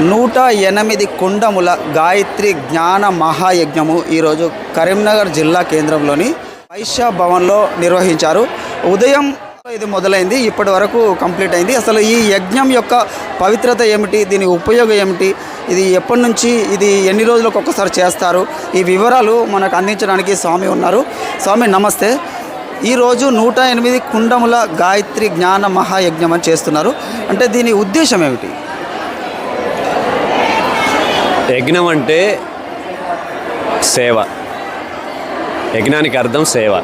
నూట ఎనిమిది కుండముల గాయత్రి జ్ఞాన మహాయజ్ఞము ఈరోజు కరీంనగర్ జిల్లా కేంద్రంలోని వైశ్య భవన్లో నిర్వహించారు. ఉదయం ఇది మొదలైంది ఇప్పటి వరకు కంప్లీట్ అయింది. అసలు ఈ యజ్ఞం యొక్క పవిత్రత ఏమిటి దీని ఉపయోగం ఏమిటి ఇది ఎప్పటి నుంచి ఇది ఎన్ని రోజులకు ఒక్కసారి చేస్తారు ఈ వివరాలు మనకు అందించడానికి స్వామి ఉన్నారు. స్వామి నమస్తే. ఈరోజు నూట ఎనిమిది కుండముల గాయత్రి జ్ఞాన మహాయజ్ఞం అని చేస్తున్నారు. అంటే దీని ఉద్దేశం ఏమిటి? యజ్ఞం అంటే సేవ. యజ్ఞానికి అర్థం సేవ.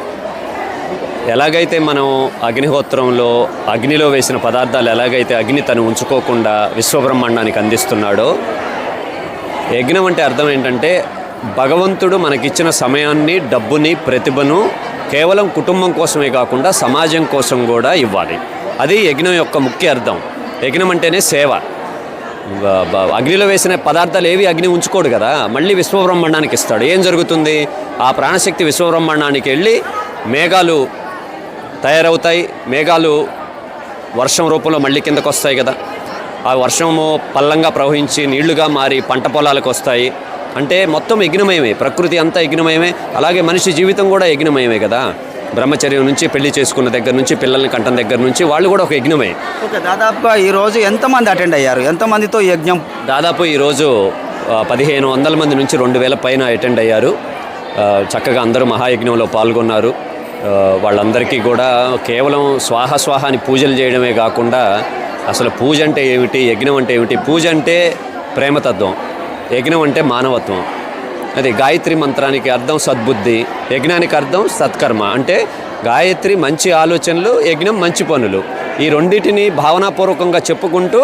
ఎలాగైతే మనం అగ్నిహోత్రంలో అగ్నిలో వేసిన పదార్థాలు ఎలాగైతే అగ్ని తను ఉంచుకోకుండా విశ్వబ్రహ్మాండానికి అందిస్తున్నాడో యజ్ఞం అంటే అర్థం ఏంటంటే భగవంతుడు మనకిచ్చిన సమయాన్ని డబ్బుని ప్రతిభను కేవలం కుటుంబం కోసమే కాకుండా సమాజం కోసం కూడా ఇవ్వాలి. అది యజ్ఞం యొక్క ముఖ్య అర్థం. యజ్ఞం అంటేనే సేవ. అగ్నిలో వేసిన పదార్థాలు ఏవి అగ్ని ఉంచుకోడు కదా మళ్ళీ విశ్వబ్రహ్మాండానికి ఇస్తాడు. ఏం జరుగుతుంది? ఆ ప్రాణశక్తి విశ్వబ్రహ్మాండానికి వెళ్ళి మేఘాలు తయారవుతాయి. మేఘాలు వర్షం రూపంలో మళ్ళీ కిందకు వస్తాయి కదా. ఆ వర్షము పల్లంగా ప్రవహించి నీళ్ళుగా మారి పంట పొలాలకు వస్తాయి. అంటే మొత్తం యజ్ఞమయమే ప్రకృతి అంతా యజ్ఞమయమే అలాగే మనిషి జీవితం కూడా యజ్ఞమయమే కదా. బ్రహ్మచర్యం నుంచి పెళ్ళి చేసుకున్న దగ్గర నుంచి పిల్లల్ని కంటం దగ్గర నుంచి వాళ్ళు కూడా ఒక యజ్ఞమే. ఓకే దాదాపుగా ఈరోజు ఎంతమంది అటెండ్ అయ్యారు? ఎంతమందితో యజ్ఞం? దాదాపు ఈరోజు పదిహేను వందల మంది నుంచి రెండు వేల పైన అటెండ్ అయ్యారు. చక్కగా అందరూ మహాయజ్ఞంలో పాల్గొన్నారు. వాళ్ళందరికీ కూడా కేవలం స్వాహ స్వాహ అని పూజలు చేయడమే కాకుండా అసలు పూజ అంటే ఏమిటి యజ్ఞం అంటే ఏమిటి? పూజ అంటే ప్రేమతత్వం యజ్ఞం అంటే మానవత్వం. అది గాయత్రి మంత్రానికి అర్థం సద్బుద్ధి యజ్ఞానికి అర్థం సత్కర్మ. అంటే గాయత్రి మంచి ఆలోచనలు యజ్ఞం మంచి పనులు. ఈ రెండింటిని భావనాపూర్వకంగా చెప్పుకుంటూ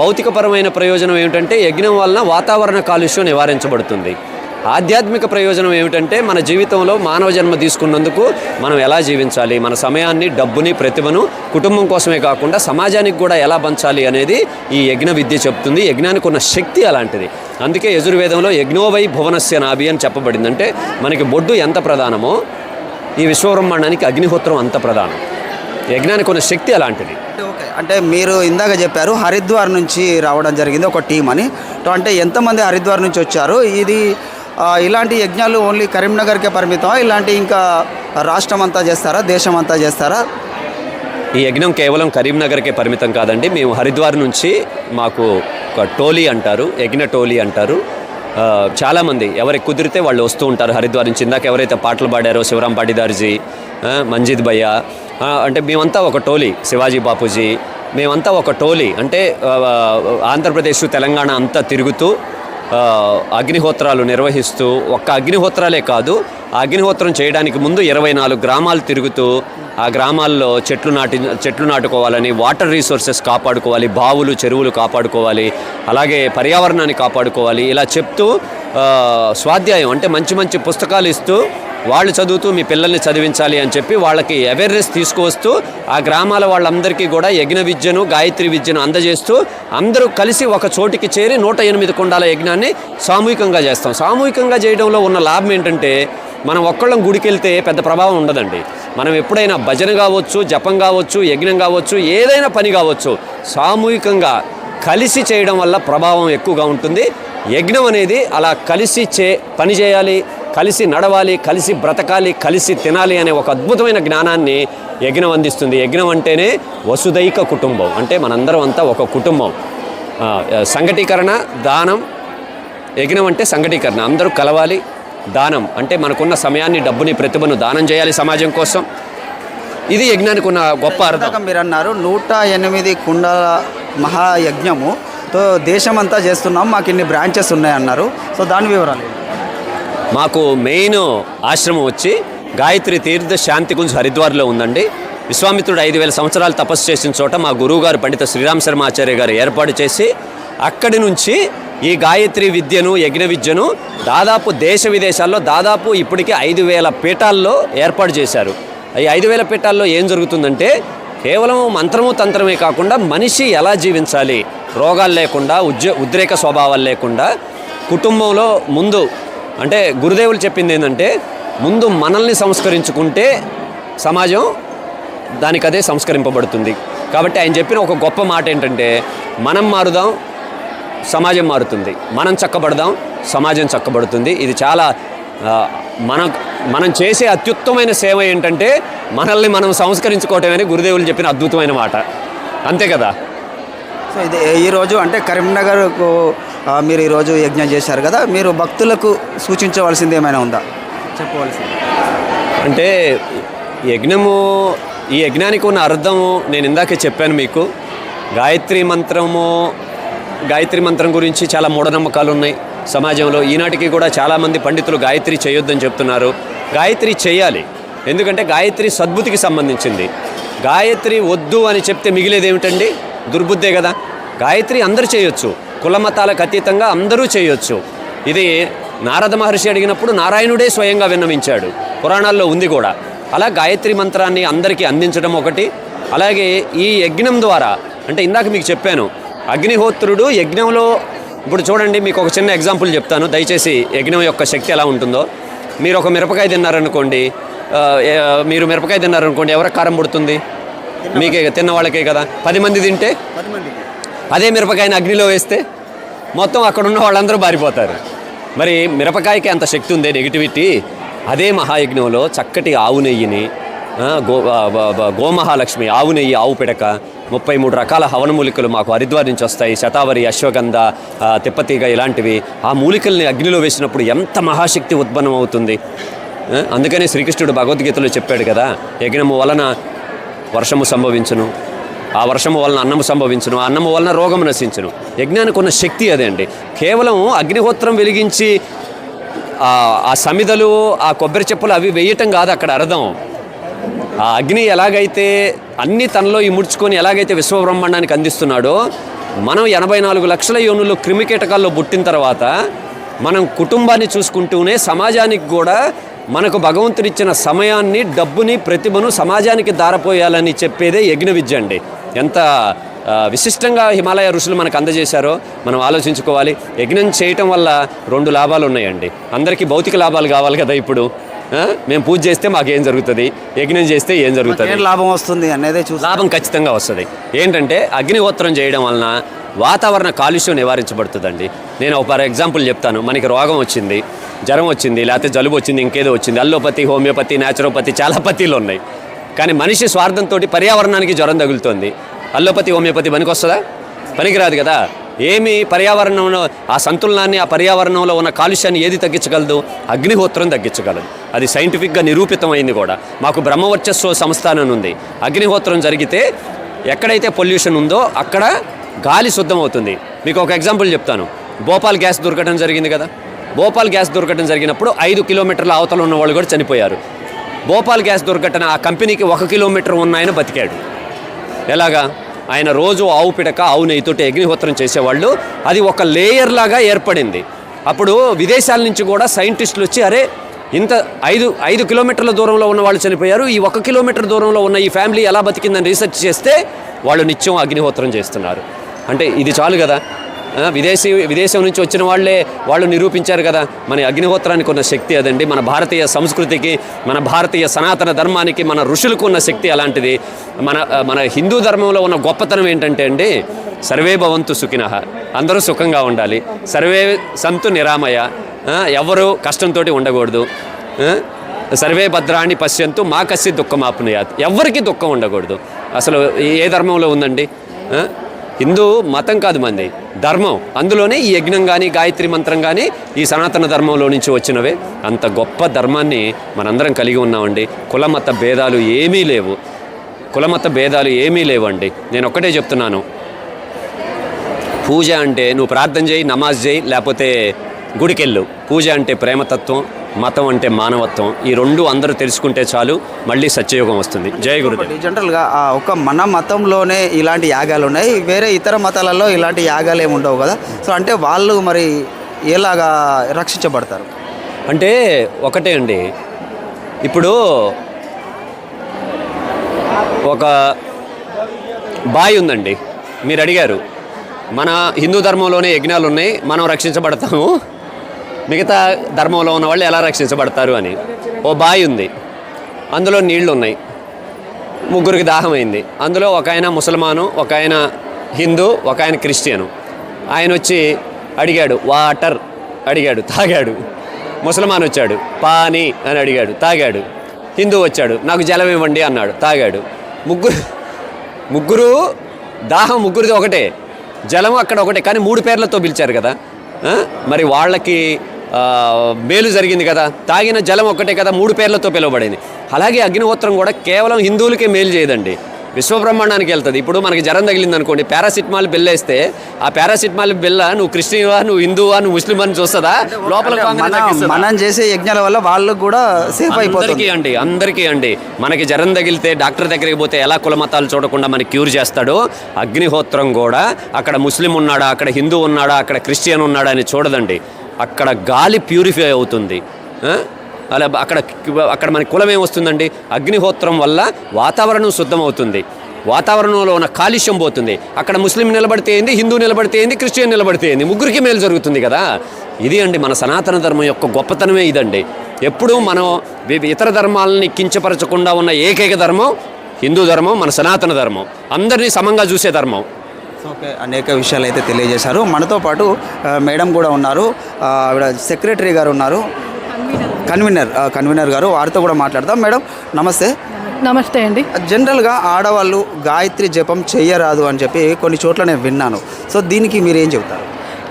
భౌతికపరమైన ప్రయోజనం ఏమిటంటే యజ్ఞం వలన వాతావరణ కాలుష్యం నివారించబడుతుంది. ఆధ్యాత్మిక ప్రయోజనం ఏమిటంటే మన జీవితంలో మానవ జన్మ తీసుకున్నందుకు మనం ఎలా జీవించాలి? మన సమయాన్ని డబ్బుని ప్రతిభను కుటుంబం కోసమే కాకుండా సమాజానికి కూడా ఎలా పంచాలి అనేది ఈ యజ్ఞ విద్య చెప్తుంది. యజ్ఞానికి ఉన్న శక్తి అలాంటిది. అందుకే యజుర్వేదంలో యజ్ఞోవై భువనస్య నాభి అని చెప్పబడింది అంటే మనకి బొడ్డు ఎంత ప్రధానమో ఈ విశ్వబ్రహ్మాండానికి అగ్నిహోత్రం అంత ప్రధానం. యజ్ఞానికి ఉన్న శక్తి అలాంటిది. ఓకే. అంటే మీరు ఇందాక చెప్పారు హరిద్వార్ నుంచి రావడం జరిగింది ఒక టీం అని. అంటే ఎంతమంది హరిద్వార్ నుంచి వచ్చారు? ఇది ఇలాంటి యజ్ఞాలు ఓన్లీ కరీంనగర్కే పరిమితం ఇలాంటి ఇంకా రాష్ట్రం అంతా చేస్తారా? దేశం అంతా చేస్తారా? ఈ యజ్ఞం కేవలం కరీంనగర్కే పరిమితం కాదండి. మేము హరిద్వార్ నుంచి మాకు ఒక టోలీ అంటారు యజ్ఞ టోలీ అంటారు. చాలామంది ఎవరికి కుదిరితే వాళ్ళు వస్తూ ఉంటారు హరిద్వార్ నుంచి. ఇందాక ఎవరైతే పాటలు పాడారో శివరాం పాటిదార్జీ మంజిద్ భయ్య అంటే మేమంతా ఒక టోలీ శివాజీ బాపూజీ. మేమంతా ఒక టోలీ. అంటే ఆంధ్రప్రదేశ్ తెలంగాణ అంతా తిరుగుతూ అగ్నిహోత్రాలు నిర్వహిస్తూ ఒక్క అగ్నిహోత్రాలే కాదు అగ్నిహోత్రం చేయడానికి ముందు ఇరవై నాలుగు గ్రామాలు తిరుగుతూ ఆ గ్రామాల్లో చెట్లు నాటి చెట్లు నాటుకోవాలని వాటర్ రీసోర్సెస్ కాపాడుకోవాలి బావులు చెరువులు కాపాడుకోవాలి అలాగే పర్యావరణాన్ని కాపాడుకోవాలి ఇలా చెప్తూ స్వాధ్యాయం అంటే మంచి మంచి పుస్తకాలు ఇస్తూ వాళ్ళు చదువుతూ మీ పిల్లల్ని చదివించాలి అని చెప్పి వాళ్ళకి అవేర్నెస్ తీసుకువస్తూ ఆ గ్రామాల వాళ్ళందరికీ కూడా యజ్ఞ విద్యను గాయత్రి విద్యను అందజేస్తూ అందరూ కలిసి ఒక చోటికి చేరి నూట ఎనిమిది కుండాల యజ్ఞాన్ని సామూహికంగా చేస్తాం. సామూహికంగా చేయడంలో ఉన్న లాభం ఏంటంటే మనం ఒక్కళ్ళం గుడికి వెళ్తే పెద్ద ప్రభావం ఉండదండి. మనం ఎప్పుడైనా భజన కావచ్చు జపం కావచ్చు యజ్ఞం కావచ్చు ఏదైనా పని కావచ్చు సామూహికంగా కలిసి చేయడం వల్ల ప్రభావం ఎక్కువగా ఉంటుంది. యజ్ఞం అనేది అలా కలిసి చే పని చేయాలి కలిసి నడవాలి కలిసి బ్రతకాలి కలిసి తినాలి అనే ఒక అద్భుతమైన జ్ఞానాన్ని యజ్ఞం అందిస్తుంది. యజ్ఞం అంటేనే వసుదైక కుటుంబం. అంటే మనందరం అంతా ఒక కుటుంబం. సంఘటీకరణ దానం యజ్ఞం అంటే సంఘటీకరణ. అందరూ కలవాలి దానం. అంటే మనకున్న సమయాన్ని డబ్బుని ప్రతిభను దానం చేయాలి సమాజం కోసం. ఇది యజ్ఞానికి ఉన్న గొప్ప అర్థం. మీరు అన్నారు నూట ఎనిమిది కుండల మహాయజ్ఞము. తో దేశమంతా చేస్తున్నాం మాకు ఇన్ని బ్రాంచెస్ ఉన్నాయన్నారు. సో దాని వివరాలు మాకు మెయిన్ ఆశ్రమం వచ్చి గాయత్రి తీర్థ శాంతి గుంజ్ హరిద్వార్లో ఉందండి. విశ్వామిత్రుడు ఐదు వేల సంవత్సరాలు తపస్సు చేసిన చోట మా గురువుగారు పండిత శ్రీరామ్ శర్మ ఆచార్య గారు ఏర్పాటు చేసి అక్కడి నుంచి ఈ గాయత్రి విద్యను యజ్ఞ విద్యను దాదాపు దేశ విదేశాల్లో దాదాపు ఇప్పటికే ఐదు వేల పీఠాల్లో ఏర్పాటు చేశారు. ఈ ఐదు వేల పీఠాల్లో ఏం జరుగుతుందంటే కేవలం మంత్రము తంత్రమే కాకుండా మనిషి ఎలా జీవించాలి? రోగాలు లేకుండా ఉద్య ఉద్రేక స్వభావాలు లేకుండా కుటుంబంలో ముందు అంటే గురుదేవులు చెప్పింది ఏంటంటే ముందు మనల్ని సంస్కరించుకుంటే సమాజం దానికి అదే సంస్కరింపబడుతుంది. కాబట్టి ఆయన చెప్పిన ఒక గొప్ప మాట ఏంటంటే మనం మారుదాం సమాజం మారుతుంది. మనం చక్కబడదాం సమాజం చక్కబడుతుంది. ఇది చాలా మన మనం చేసే అత్యుత్తమైన సేవ ఏంటంటే మనల్ని మనం సంస్కరించుకోవటమని గురుదేవులు చెప్పిన అద్భుతమైన మాట. అంతే కదా? సో ఇది ఈరోజు అంటే కరీంనగర్కు మీరు ఈరోజు యజ్ఞం చేశారు కదా మీరు భక్తులకు సూచించవలసింది ఏమైనా ఉందా? చెప్పవలసింది. అంటే యజ్ఞము ఈ యజ్ఞానికి ఉన్న అర్థము నేను ఇందాకే చెప్పాను మీకు. గాయత్రి మంత్రము గాయత్రి మంత్రం గురించి చాలా మూఢనమ్మకాలు ఉన్నాయి. సమాజంలో ఈనాటికి కూడా చాలామంది పండితులు గాయత్రి చేయొద్దని చెప్తున్నారు. గాయత్రి చేయాలి. ఎందుకంటే గాయత్రి సద్బుద్ధికి సంబంధించింది. గాయత్రి వద్దు అని చెప్తే మిగిలేదేమిటండి? దుర్బుద్ధే కదా. గాయత్రి అందరూ చేయొచ్చు. కులమతాలకు అతీతంగా అందరూ చేయొచ్చు. ఇది నారద మహర్షి అడిగినప్పుడు నారాయణుడే స్వయంగా విన్నవించాడు. పురాణాల్లో ఉంది కూడా. అలా గాయత్రి మంత్రాన్ని అందరికీ అందించడం ఒకటి. అలాగే ఈ యజ్ఞం ద్వారా అంటే ఇందాక మీకు చెప్పాను అగ్నిహోత్రుడు యజ్ఞంలో ఇప్పుడు చూడండి మీకు ఒక చిన్న ఎగ్జాంపుల్ చెప్తాను. దయచేసి యజ్ఞం యొక్క శక్తి ఎలా ఉంటుందో. మీరు ఒక మిరపకాయ తిన్నారనుకోండి మీరు మిరపకాయ తిన్నారనుకోండి ఎవరికి కారం పుడుతుంది? మీకే తిన్న వాళ్ళకే కదా. పది మంది తింటే? పది అదే మిరపకాయని అగ్నిలో వేస్తే మొత్తం అక్కడ ఉన్న వాళ్ళందరూ బారిపోతారు. మరి మిరపకాయకి అంత శక్తి ఉందే నెగిటివిటీ అదే మహాయజ్ఞంలో చక్కటి ఆవు నెయ్యిని గో గోమహాలక్ష్మి ఆవు నెయ్యి ఆవు పిడక ముప్పై మూడు రకాల హవన మూలికలు మాకు హరిద్వార్ నుంచి వస్తాయి. శతావరి అశ్వగంధ తిప్పతీగ ఇలాంటివి. ఆ మూలికల్ని అగ్నిలో వేసినప్పుడు ఎంత మహాశక్తి ఉత్పన్నం అవుతుంది? అందుకనే శ్రీకృష్ణుడు భగవద్గీతలో చెప్పాడు కదా యజ్ఞము వలన వర్షము సంభవించును. ఆ వర్షము వలన అన్నము సంభవించును ఆ అన్నము వలన రోగం నశించును. యజ్ఞానికి ఉన్న శక్తి అదే అండి. కేవలం అగ్నిహోత్రం వెలిగించి ఆ ఆ సమిదలు ఆ కొబ్బరి చెప్పులు అవి వేయటం కాదు అక్కడ అర్థం. ఆ అగ్ని ఎలాగైతే అన్ని తనలో ఇముడ్చుకొని ఎలాగైతే విశ్వబ్రహ్మాండానికి అందిస్తున్నాడో మనం ఎనభై నాలుగు లక్షల యోనులు క్రిమికీటకాల్లో పుట్టిన తర్వాత మనం కుటుంబాన్ని చూసుకుంటూనే సమాజానికి కూడా మనకు భగవంతుడిచ్చిన సమయాన్ని డబ్బుని ప్రతిభను సమాజానికి దారపోయాలని చెప్పేదే యజ్ఞ విద్య అండి. ఎంత విశిష్టంగా హిమాలయ ఋషులు మనకు అందజేశారో మనం ఆలోచించుకోవాలి. యజ్ఞం చేయటం వల్ల రెండు లాభాలు ఉన్నాయండి. అందరికీ భౌతిక లాభాలు కావాలి కదా ఇప్పుడు? మేము పూజ చేస్తే మాకేం జరుగుతుంది? యజ్ఞం చేస్తే ఏం జరుగుతుంది? లాభం వస్తుంది అనేది చూసి లాభం ఖచ్చితంగా వస్తుంది. ఏంటంటే అగ్నిహోత్రం చేయడం వలన వాతావరణ కాలుష్యం నివారించబడుతుందండి. నేను ఒక ఫర్ ఎగ్జాంపుల్ చెప్తాను. మనకి రోగం వచ్చింది జ్వరం వచ్చింది లేకపోతే జలుబు వచ్చింది ఇంకేదో వచ్చింది. అల్లోపతి హోమియోపతి న్యాచురోపతి చాలా పతిలు ఉన్నాయి. కానీ మనిషి స్వార్థంతో పర్యావరణానికి జ్వరం తగులుతోంది. Allopathy homeopathy పనికొస్తుందా? పనికిరాదు కదా. ఏమి పర్యావరణంలో ఆ సంతులనాన్ని ఆ పర్యావరణంలో ఉన్న కాలుష్యాన్ని ఏది తగ్గించగలదు? అగ్నిహోత్రం తగ్గించగలదు. అది సైంటిఫిక్గా నిరూపితమైంది కూడా. మాకు బ్రహ్మవర్చస్వ సంస్థానం ఉంది. అగ్నిహోత్రం జరిగితే ఎక్కడైతే పొల్యూషన్ ఉందో అక్కడ గాలి శుద్ధమవుతుంది. మీకు ఒక ఎగ్జాంపుల్ చెప్తాను. భోపాల్ గ్యాస్ దుర్ఘటన జరిగింది కదా. భోపాల్ గ్యాస్ దుర్ఘటన జరిగినప్పుడు ఐదు కిలోమీటర్ల అవతల ఉన్న వాళ్ళు కూడా చనిపోయారు. భోపాల్ గ్యాస్ దుర్ఘటన ఆ కంపెనీకి ఒక కిలోమీటర్ ఉన్న ఆయన బతికాడు. ఎలాగా? ఆయన రోజు ఆవు పిడక ఆవు నెయ్యితోటి అగ్నిహోత్రం చేసేవాళ్ళు. అది ఒక లేయర్ లాగా ఏర్పడింది. అప్పుడు విదేశాల నుంచి కూడా సైంటిస్టులు వచ్చి అరే ఇంత ఐదు ఐదు కిలోమీటర్ల దూరంలో ఉన్న వాళ్ళు చనిపోయారు. ఈ ఒక కిలోమీటర్ దూరంలో ఉన్న ఈ ఫ్యామిలీ ఎలా బతికిందని రీసెర్చ్ చేస్తే వాళ్ళు నిత్యం అగ్నిహోత్రం చేస్తున్నారు. అంటే ఇది చాలు కదా? విదేశీ విదేశం నుంచి వచ్చిన వాళ్ళే వాళ్ళు నిరూపించారు కదా. మన అగ్నిహోత్రానికి ఉన్న శక్తి అదండి. మన భారతీయ సంస్కృతికి మన భారతీయ సనాతన ధర్మానికి మన ఋషులకు ఉన్న శక్తి అలాంటిది. మన మన హిందూ ధర్మంలో ఉన్న గొప్పతనం ఏంటంటే అండి సర్వే భవంతు సుఖిన. అందరూ సుఖంగా ఉండాలి. సర్వే సంతు నిరామయ. ఎవరు కష్టంతో ఉండకూడదు. సర్వే భద్రాన్ని పశ్యంతు మా కసి దుఃఖం ఎవరికి దుఃఖం ఉండకూడదు. అసలు ఏ ధర్మంలో ఉందండి? హిందూ మతం కాదు మంది ధర్మం. అందులోనే ఈ యజ్ఞం కానీ గాయత్రి మంత్రం కానీ ఈ సనాతన ధర్మంలో నుంచి వచ్చినవే. అంత గొప్ప ధర్మాన్ని మనందరం కలిగి ఉన్నామండి. కులమత భేదాలు ఏమీ లేవు. కులమత భేదాలు ఏమీ లేవండి. నేను ఒక్కటే చెప్తున్నాను. పూజ అంటే నువ్వు ప్రార్థన చేయి నమాజ్ చేయి లేకపోతే గుడికెళ్ళు. పూజ అంటే ప్రేమతత్వం మతం అంటే మానవత్వం. ఈ రెండు అందరూ తెలుసుకుంటే చాలు మళ్ళీ సత్యయుగం వస్తుంది. జయ గురుదేవ్. జనరల్గా ఒక మన మతంలోనే ఇలాంటి యాగాలు ఉన్నాయి. వేరే ఇతర మతాలలో ఇలాంటి యాగాలు ఏమి ఉండవు కదా. సో అంటే వాళ్ళు మరి ఎలాగా రక్షించబడతారు? అంటే ఒకటే అండి. ఇప్పుడు ఒక బాయ్ ఉందండి. మీరు అడిగారు మన హిందూ ధర్మంలోనే యజ్ఞాలు ఉన్నాయి మనం రక్షించబడతాము. మిగతా ధర్మంలో ఉన్న వాళ్ళు ఎలా రక్షించబడతారు అని. ఓ బాయి ఉంది. అందులో నీళ్ళు ఉన్నాయి ముగ్గురికి దాహమైంది. అందులో ఒక ఆయన ముసల్మాను ఒక ఆయన హిందూ ఒక ఆయన క్రిస్టియను. ఆయన వచ్చి అడిగాడు వాటర్ అడిగాడు తాగాడు. ముసల్మాన్ వచ్చాడు పానీ అని అడిగాడు తాగాడు. హిందూ వచ్చాడు నాకు జలం ఇవ్వండి అన్నాడు తాగాడు. ముగ్గురు ముగ్గురు దాహం ముగ్గురిది ఒకటే. జలం అక్కడ ఒకటే కానీ మూడు పేర్లతో పిలిచారు కదా. మరి వాళ్ళకి మేలు జరిగింది కదా. తాగిన జలం ఒక్కటే కదా మూడు పేర్లతో పిలువబడింది. అలాగే అగ్నిహోత్రం కూడా కేవలం హిందువులకే మేలు చేయదండి. విశ్వబ్రహ్మాండానికి వెళ్తుంది. ఇప్పుడు మనకి జ్వరం తగిలింది అనుకోండి పారాసిటమాల్ బిల్ వేస్తే ఆ పారాసిటమాల్ బిల్ల నువ్వు క్రిస్టియన్వా నువ్వు హిందువా నువ్వు ముస్లిం అని చూస్తుందా లోపల మన చేసే యజ్ఞాల వల్ల వాళ్ళకు కూడా సేఫ్ అయిపోతుంది. అండి అందరికీ అండి. మనకి జ్వరం తగిలితే డాక్టర్ దగ్గరికి పోతే ఎలా కులమతాలు చూడకుండా మనకి క్యూర్ చేస్తాడో అగ్నిహోత్రం కూడా అక్కడ ముస్లిం ఉన్నాడా అక్కడ హిందూ ఉన్నాడా అక్కడ క్రిస్టియన్ ఉన్నాడా అని చూడదండి. అక్కడ గాలి ప్యూరిఫై అవుతుంది. అలా అక్కడ అక్కడ మన కులం ఏమొస్తుందండి అగ్నిహోత్రం వల్ల వాతావరణం శుద్ధమవుతుంది. వాతావరణంలో ఉన్న కాలుష్యం పోతుంది. అక్కడ ముస్లిం నిలబడితే ఏంది? హిందూ నిలబడితే ఏంది? క్రిస్టియన్ నిలబడితే ఏంది? ముగ్గురికి మేలు జరుగుతుంది కదా? ఇది అండి మన సనాతన ధర్మం యొక్క గొప్పతనమే ఇదండి. ఎప్పుడూ మనం వి- ఇతర ధర్మాలని కించపరచకుండా ఉన్న ఏకైక ధర్మం హిందూ ధర్మం మన సనాతన ధర్మం. అందరినీ సమంగా చూసే ధర్మం. ఓకే అనేక విషయాలు అయితే తెలియజేశారు. మనతో పాటు మేడం కూడా ఉన్నారు. ఆవిడ సెక్రటరీ గారు ఉన్నారు. కన్వీనర్ కన్వీనర్ గారు వారితో కూడా మాట్లాడదాం. మేడం నమస్తే. నమస్తే అండి. జనరల్గా ఆడవాళ్ళు గాయత్రి జపం చెయ్యరాదు అని చెప్పి కొన్ని చోట్ల నేను విన్నాను. సో దీనికి మీరు ఏం చెబుతారు?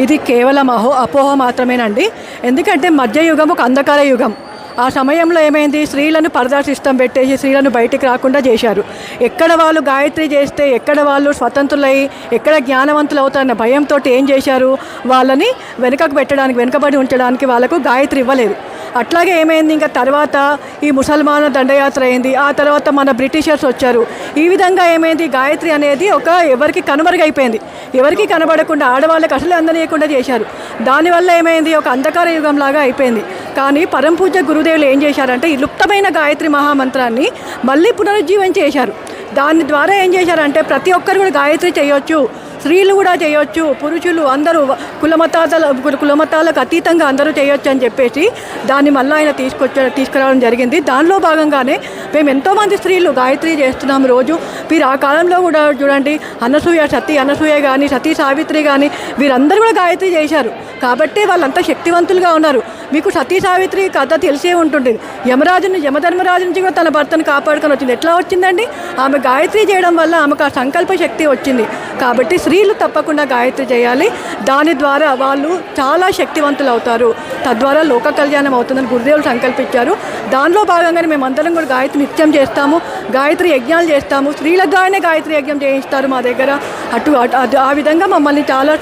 ఇది కేవలం అహో అపోహ మాత్రమేనండి. ఎందుకంటే మధ్యయుగం ఒక అంధకార యుగం. ఆ సమయంలో ఏమైంది? స్త్రీలను పరదా సిస్టమ్ పెట్టేసి స్త్రీలను బయటికి రాకుండా చేశారు. ఎక్కడ వాళ్ళు గాయత్రి చేస్తే ఎక్కడ వాళ్ళు స్వతంత్రులై ఎక్కడ జ్ఞానవంతులు అవుతారన్న భయంతో ఏం చేశారు? వాళ్ళని వెనుకకు పెట్టడానికి వెనుకబడి ఉంచడానికి వాళ్ళకు గాయత్రి ఇవ్వలేదు. అట్లాగే ఏమైంది? ఇంకా తర్వాత ఈ ముసల్మాన దండయాత్ర అయింది. ఆ తర్వాత మన బ్రిటిషర్స్ వచ్చారు. ఈ విధంగా ఏమైంది? గాయత్రి అనేది ఒక ఎవరికి కనుమరుగైపోయింది. ఎవరికి కనబడకుండా ఆడవాళ్ళకి అసలు అందనీయకుండా చేశారు. దానివల్ల ఏమైంది? ఒక అంధకార యుగం లాగా అయిపోయింది. కానీ పరంపూజ గురుదేవులు ఏం చేశారంటే ఈ లుప్తమైన గాయత్రి మహామంత్రాన్ని మళ్ళీ పునరుజ్జీవం చేశారు. దాని ద్వారా ఏం చేశారంటే ప్రతి ఒక్కరు కూడా గాయత్రి చేయొచ్చు. స్త్రీలు కూడా చేయొచ్చు పురుషులు అందరూ కులమతాల కులమతాలకు అతీతంగా అందరూ చేయొచ్చు అని చెప్పేసి దాన్ని మళ్ళీ ఆయన తీసుకొచ్చ తీసుకురావడం జరిగింది. దానిలో భాగంగానే మేము ఎంతోమంది స్త్రీలు గాయత్రి చేస్తున్నాం రోజు. మీరు ఆ కాలంలో కూడా చూడండి అనసూయ సతీ అనసూయ కానీ సతీ సావిత్రి కానీ వీరందరూ కూడా గాయత్రి చేశారు. కాబట్టి వాళ్ళంతా శక్తివంతులుగా ఉన్నారు. మీకు సతీ సావిత్రి కథ తెలిసే ఉంటుంది. యమరాజుని యమధర్మరాజు నుంచి కూడా తన భర్తను కాపాడుకొని వచ్చింది. ఎట్లా వచ్చిందండి? ఆమె గాయత్రి చేయడం వల్ల ఆమెకు ఆ సంకల్ప శక్తి వచ్చింది. కాబట్టి స్త్రీలు తప్పకుండా గాయత్రి చేయాలి. దాని ద్వారా వాళ్ళు చాలా శక్తివంతులు అవుతారు. తద్వారా లోక కళ్యాణం అవుతుందని గురుదేవులు సంకల్పించారు. దానిలో భాగంగానే మేమందరం కూడా గాయత్రి నిత్యం చేస్తాము. గాయత్రి యజ్ఞాలు చేస్తాము. స్త్రీలకు గానే గాయత్రి యజ్ఞం చేయిస్తారు మా దగ్గర. అటు అటు- అది- ఆ విధంగా మమ్మల్ని చాలా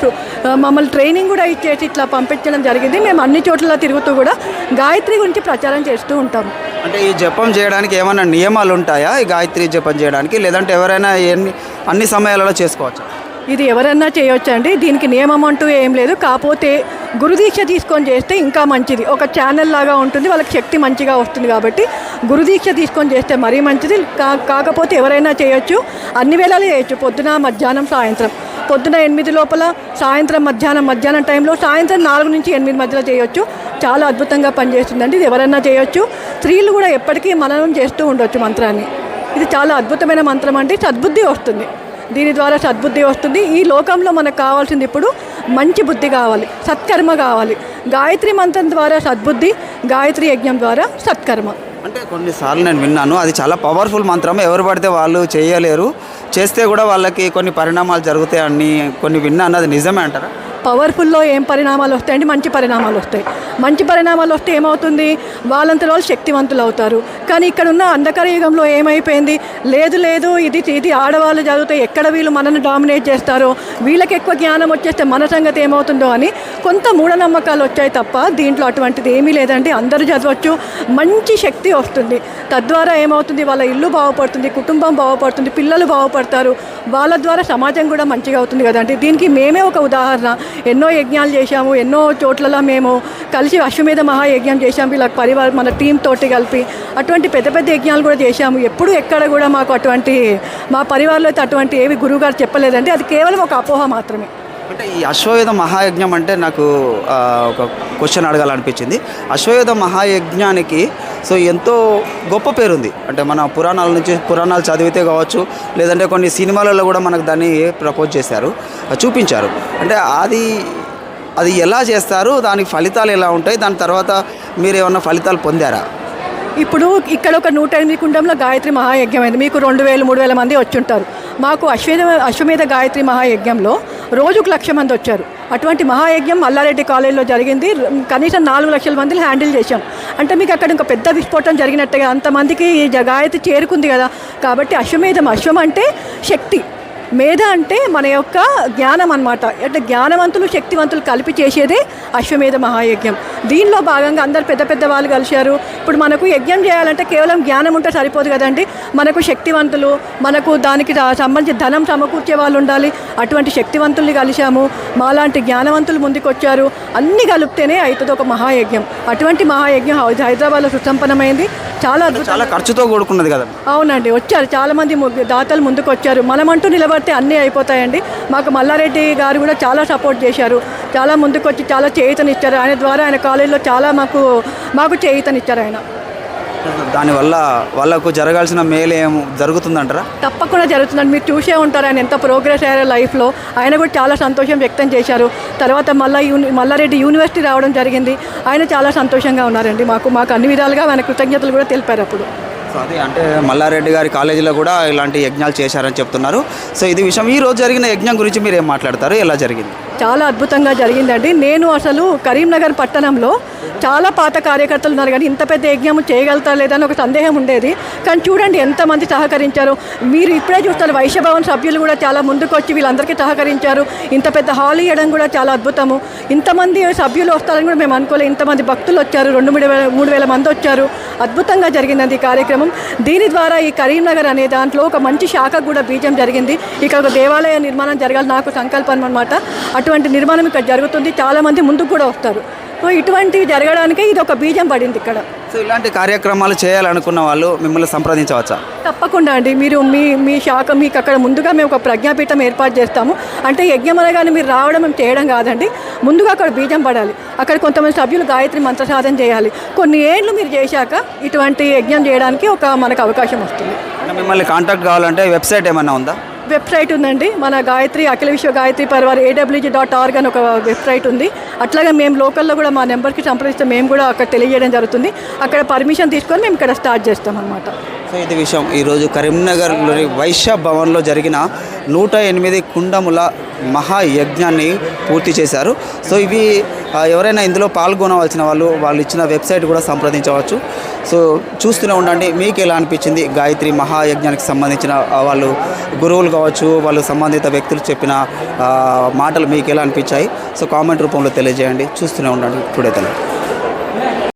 మమ్మల్ని ట్రైనింగ్ కూడా ఇచ్చేసి ఇట్లా పంపించడం జరిగింది. మేము అన్ని చోట్ల తిరుగుతూ కూడా గాయత్రి గురించి ప్రచారం చేస్తూ ఉంటాము అంటే ఈ జపం చేయడానికి ఏమైనా నియమాలు ఉంటాయా? ఈ గాయత్రి జపం చేయడానికి? లేదంటే ఎవరైనా ఎన్ని అన్ని సమయాలలో చేసుకోవచ్చా? ఇది ఎవరన్నా చేయొచ్చండి దీనికి నియమం అంటూ ఏం లేదు. కాకపోతే గురుదీక్ష తీసుకొని చేస్తే ఇంకా మంచిది. ఒక ఛానల్ లాగా ఉంటుంది. వాళ్ళకి శక్తి మంచిగా వస్తుంది కాబట్టి గురుదీక్ష తీసుకొని చేస్తే మరీ మంచిది. కా కాకపోతే ఎవరైనా చేయొచ్చు. అన్ని వేళలు చేయొచ్చు. పొద్దున మధ్యాహ్నం సాయంత్రం. పొద్దున ఎనిమిది లోపల సాయంత్రం మధ్యాహ్నం మధ్యాహ్నం టైంలో సాయంత్రం నాలుగు నుంచి ఎనిమిది మధ్యలో చేయొచ్చు. చాలా అద్భుతంగా పనిచేస్తుందండి ఇది ఎవరైనా చేయొచ్చు. స్త్రీలు కూడా ఎప్పటికీ మననం చేస్తూ ఉండొచ్చు మంత్రాన్ని. ఇది చాలా అద్భుతమైన మంత్రం అంటే సద్బుద్ధి వస్తుంది. దీని ద్వారా సద్బుద్ధి వస్తుంది. ఈ లోకంలో మనకు కావాల్సింది ఇప్పుడు మంచి బుద్ధి కావాలి సత్కర్మ కావాలి. గాయత్రి మంత్రం ద్వారా సద్బుద్ధి గాయత్రి యజ్ఞం ద్వారా సత్కర్మ. అంటే కొన్నిసార్లు నేను విన్నాను అది చాలా పవర్ఫుల్ మంత్రం ఎవరు పడితే వాళ్ళు చేయలేరు. చేస్తే కూడా వాళ్ళకి కొన్ని పరిణామాలు జరుగుతాయని కొన్ని విన్నాను. అది నిజమే అంటారా? పవర్ఫుల్లో ఏం పరిణామాలు వస్తాయండి మంచి పరిణామాలు వస్తాయి. మంచి పరిణామాలు వస్తే ఏమవుతుంది? వాళ్ళంతలో వాళ్ళు శక్తివంతులు అవుతారు. కానీ ఇక్కడ ఉన్న అంధకార యుగంలో ఏమైపోయింది? లేదు లేదు ఇది ఇది ఆడవాళ్ళు చదివితే ఎక్కడ వీళ్ళు మనల్ని డామినేట్ చేస్తారో? వీళ్ళకి ఎక్కువ జ్ఞానం వచ్చేస్తే మన సంగతి ఏమవుతుందో అని కొంత మూఢనమ్మకాలు వచ్చాయి తప్ప దీంట్లో అటువంటిది ఏమీ లేదండి. అందరూ చదవచ్చు మంచి శక్తి వస్తుంది. తద్వారా ఏమవుతుంది? వాళ్ళ ఇల్లు బాగుపడుతుంది కుటుంబం బాగుపడుతుంది పిల్లలు బాగుపడతారు. వాళ్ళ ద్వారా సమాజం కూడా మంచిగా అవుతుంది కదండి. దీనికి మేమే ఒక ఉదాహరణ. ఎన్నో యజ్ఞాలు చేశాము ఎన్నో చోట్లలో మేము కలిసి అశ్వమేధ మహాయజ్ఞం చేశాము. ఇలా పరివార మన టీం తోటి కలిపి అటువంటి పెద్ద పెద్ద యజ్ఞాలు కూడా చేశాము. ఎప్పుడు ఎక్కడ కూడా మాకు అటువంటి మా పరివారంలో అయితే అటువంటి ఏవి గురువుగారు చెప్పలేదండి. అది కేవలం ఒక అపోహ మాత్రమే. అంటే ఈ అశ్వయుధ మహాయజ్ఞం అంటే నాకు ఒక క్వశ్చన్ అడగాలనిపించింది. అశ్వయుధ మహాయజ్ఞానికి సో ఎంతో గొప్ప పేరుంది. అంటే మన పురాణాల నుంచి పురాణాలు చదివితే కావచ్చు లేదంటే కొన్ని సినిమాలలో కూడా మనకు దాన్ని ప్రపోజ్ చేశారు చూపించారు. అంటే అది అది ఎలా చేస్తారు దానికి ఫలితాలు ఎలా ఉంటాయి దాని తర్వాత మీరు ఏమన్నా ఫలితాలు పొందారా? ఇప్పుడు ఇక్కడ ఒక నూట ఎనిమిది కుండంలో గాయత్రి మహాయజ్ఞం అయింది మీకు రెండు వేలు మూడు వేల మంది వచ్చుంటారు. మాకు అశ్వేధ అశ్వమేధ గాయత్రి మహాయజ్ఞంలో రోజుకు లక్ష మంది వచ్చారు. అటువంటి మహాయజ్ఞం మల్లారెడ్డి కాలేజీలో జరిగింది. కనీసం నాలుగు లక్షల మందిని హ్యాండిల్ చేశాం. అంటే మీకు అక్కడ ఇంకా పెద్ద విస్ఫోటం జరిగినట్టుగా అంతమందికి ఈ గాయత్రి చేరుకుంది కదా. కాబట్టి అశ్వమేధం అశ్వం అంటే శక్తి. మేధ అంటే మన యొక్క జ్ఞానం అన్నమాట. అంటే జ్ఞానవంతులు శక్తివంతులు కలిపి చేసేదే అశ్వమేధ మహాయజ్ఞం. దీనిలో భాగంగా అందరు పెద్ద పెద్ద వాళ్ళు కలిశారు. ఇప్పుడు మనకు యజ్ఞం చేయాలంటే కేవలం జ్ఞానం ఉంటే సరిపోదు కదండి. మనకు శక్తివంతులు మనకు దానికి సంబంధించి ధనం సమకూర్చే వాళ్ళు ఉండాలి. అటువంటి శక్తివంతుల్ని కలిశాము. మాలాంటి జ్ఞానవంతులు ముందుకొచ్చారు. అన్నీ అన్ని కలిపితేనే అవుతుంది ఒక మహాయజ్ఞం. అటువంటి మహాయజ్ఞం హైదరాబాద్లో సుసంపన్నమైంది. చాలా అద్భుతం చాలా ఖర్చుతో కూడుకున్నది కదా. అవునండి వచ్చారు. చాలామంది ము- దాతలు ముందుకు వచ్చారు. మనమంటూ నిలబడితే అన్నీ అయిపోతాయండి. మాకు మల్లారెడ్డి గారు కూడా చాలా సపోర్ట్ చేశారు. చాలా ముందుకు వచ్చి చాలా చేయుతనిచ్చారు ఆయన ద్వారా ఆయన కాలేజీలో చాలా మాకు మాకు చేయుతనిచ్చారు ఆయన. దానివల్ల వాళ్ళకు జరగాల్సిన మేలు ఏం జరుగుతుందంటారా? తప్పకుండా జరుగుతుందండి. మీరు చూసే ఉంటారు ఆయన ఎంత ప్రోగ్రెస్ అయ్యారో లైఫ్లో ఆయన కూడా చాలా సంతోషం వ్యక్తం చేశారు. తర్వాత మళ్ళా యూని మల్లారెడ్డి యూనివర్సిటీ రావడం జరిగింది. ఆయన చాలా సంతోషంగా ఉన్నారండి మాకు. మాకు అన్ని విధాలుగా ఆయన కృతజ్ఞతలు కూడా తెలిపారు అప్పుడు. సో అదే అంటే మల్లారెడ్డి గారి కాలేజీలో కూడా ఇలాంటి యజ్ఞాలు చేశారని చెప్తున్నారు. సో ఇది విషయం. ఈ రోజు జరిగిన యజ్ఞం గురించి మీరు ఏం మాట్లాడతారు? ఎలా జరిగింది? చాలా అద్భుతంగా జరిగిందండి. నేను అసలు కరీంనగర్ పట్టణంలో చాలా పాత కార్యకర్తలు ఉన్నారు కానీ ఇంత పెద్ద యజ్ఞం చేయగలుగుతారు లేదని ఒక సందేహం ఉండేది. కానీ చూడండి ఎంతమంది సహకరించారు. మీరు ఇప్పుడే చూస్తారు వైశ్యభవన్ సభ్యులు కూడా చాలా ముందుకు వచ్చి వీళ్ళందరికీ సహకరించారు. ఇంత పెద్ద హాల్ ఇవ్వడం కూడా చాలా అద్భుతము. ఇంతమంది సభ్యులు వస్తారని కూడా మేము అనుకోలేదు. ఇంతమంది భక్తులు వచ్చారు. రెండు మూడు వేల మూడు వేల మంది వచ్చారు. అద్భుతంగా జరిగిందండి ఈ కార్యక్రమం. దీని ద్వారా ఈ కరీంనగర్ అనే దాంట్లో ఒక మంచి శాఖ కూడా బీజం జరిగింది. ఇక్కడ ఒక దేవాలయ నిర్మాణం జరగాలి నాకు సంకల్పం అనమాట అటువంటి నిర్మాణం ఇక్కడ జరుగుతుంది. చాలామంది ముందుకు కూడా వస్తారు. సో ఇటువంటివి జరగడానికే ఇది ఒక బీజం పడింది ఇక్కడ. సో ఇలాంటి కార్యక్రమాలు చేయాలనుకున్న వాళ్ళు మిమ్మల్ని సంప్రదించవచ్చా? తప్పకుండా అండి. మీరు మీ మీ శాఖ మీకు అక్కడ ముందుగా మేము ఒక ప్రజ్ఞాపీఠం ఏర్పాటు చేస్తాము. అంటే యజ్ఞం అనగానే మీరు రావడం మేము చేయడం కాదండి. ముందుగా అక్కడ బీజం పడాలి. అక్కడ కొంతమంది సభ్యులు గాయత్రి మంత్ర సాధన చేయాలి. కొన్ని ఏళ్ళు మీరు చేశాక ఇటువంటి యజ్ఞం చేయడానికి ఒక మనకు అవకాశం వస్తుంది. మిమ్మల్ని కాంటాక్ట్ కావాలంటే వెబ్సైట్ ఏమైనా ఉందా? వెబ్సైట్ ఉందండి. మన Gayatri Akhila Vishwa Gayatri Parivar A W G dot org అని ఒక వెబ్సైట్ ఉంది. అట్లాగే మేము లోకల్లో కూడా మా నెంబర్కి సంప్రదిస్తే మేము కూడా అక్కడ తెలియజేయడం జరుగుతుంది. అక్కడ పర్మిషన్ తీసుకొని మేము ఇక్కడ స్టార్ట్ చేస్తాం అనమాట సో ఇది విషయం. ఈరోజు కరీంనగర్లోని వైశ్య భవన్లో జరిగిన నూట ఎనిమిది కుండముల మహాయజ్ఞాన్ని పూర్తి చేశారు. సో ఇవి ఎవరైనా ఇందులో పాల్గొనవలసిన వాళ్ళు వాళ్ళు ఇచ్చిన వెబ్సైట్ కూడా సంప్రదించవచ్చు. సో చూస్తూనే ఉండండి. మీకు ఎలా అనిపించింది గాయత్రి మహాయజ్ఞానికి సంబంధించిన వాళ్ళు గురువులు కావచ్చు వాళ్ళు సంబంధిత వ్యక్తులు చెప్పిన మాటలు మీకు ఎలా అనిపించాయి? సో కామెంట్ రూపంలో తెలియజేయండి. చూస్తూనే ఉండండి. టుడే